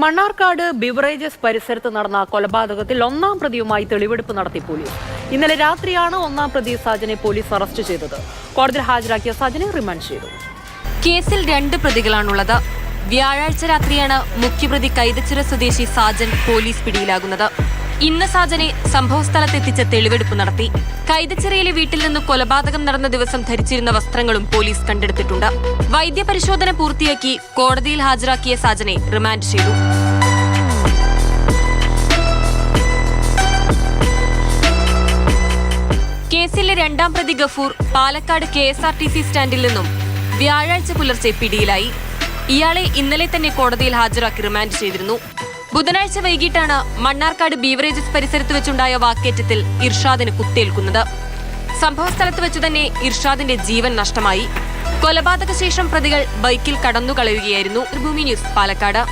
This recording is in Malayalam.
മണ്ണാർക്കാട് ബിവറേജസ് പരിസരത്ത് നടന്ന കൊലപാതകത്തിൽ ഒന്നാം പ്രതിയുമായി തെളിവെടുപ്പ് നടത്തി പോലീസ്. ഇന്നലെ രാത്രിയാണ് ഒന്നാം പ്രതി സാജനെ പോലീസ് അറസ്റ്റ് ചെയ്തത്. കോടതിയിൽ ഹാജരാക്കിയ സാജനെ റിമാൻഡ് ചെയ്തു. കേസിൽ രണ്ട് പ്രതികളാണുള്ളത്. വ്യാഴാഴ്ച രാത്രിയാണ് മുഖ്യപ്രതി കൈതച്ചിറ സ്വദേശി സാജൻ പോലീസ് പിടിയിലാകുന്നത്. ഇന്ന് സാജനെ സംഭവസ്ഥലത്തെത്തിച്ച് തെളിവെടുപ്പ് നടത്തി. കൈതച്ചിറയിലെ വീട്ടിൽ നിന്ന് കൊലപാതകം നടന്ന ദിവസം ധരിച്ചിരുന്ന വസ്ത്രങ്ങളും പോലീസ് കണ്ടെടുത്തിട്ടുണ്ട്. വൈദ്യപരിശോധന പൂർത്തിയാക്കി കോടതിയിൽ ഹാജരാക്കിയ സാജനെ റിമാൻഡ് ചെയ്തു. കേസിലെ രണ്ടാം പ്രതി Gafoor Palakkad K S R T C സ്റ്റാൻഡിൽ നിന്നും വ്യാഴാഴ്ച പുലർച്ചെ പിടിയിലായി. ഇയാളെ ഇന്നലെ തന്നെ കോടതിയിൽ ഹാജരാക്കി റിമാൻഡ് ചെയ്തിരുന്നു. ബുധനാഴ്ച വൈകിട്ടാണ് മണ്ണാർക്കാട് ബീവറേജസ് പരിസരത്ത് വെച്ചുണ്ടായ വാക്കേറ്റത്തിൽ ഇർഷാദിന് കുത്തേൽക്കുന്നത്. സംഭവസ്ഥലത്ത് വെച്ച് തന്നെ ഇർഷാദിന്റെ ജീവൻ നഷ്ടമായി. കൊലപാതക ശേഷം പ്രതികൾ ബൈക്കിൽ കടന്നു കളയുകയായിരുന്നു ഭൂമി ന്യൂസ് പാലക്കാട്.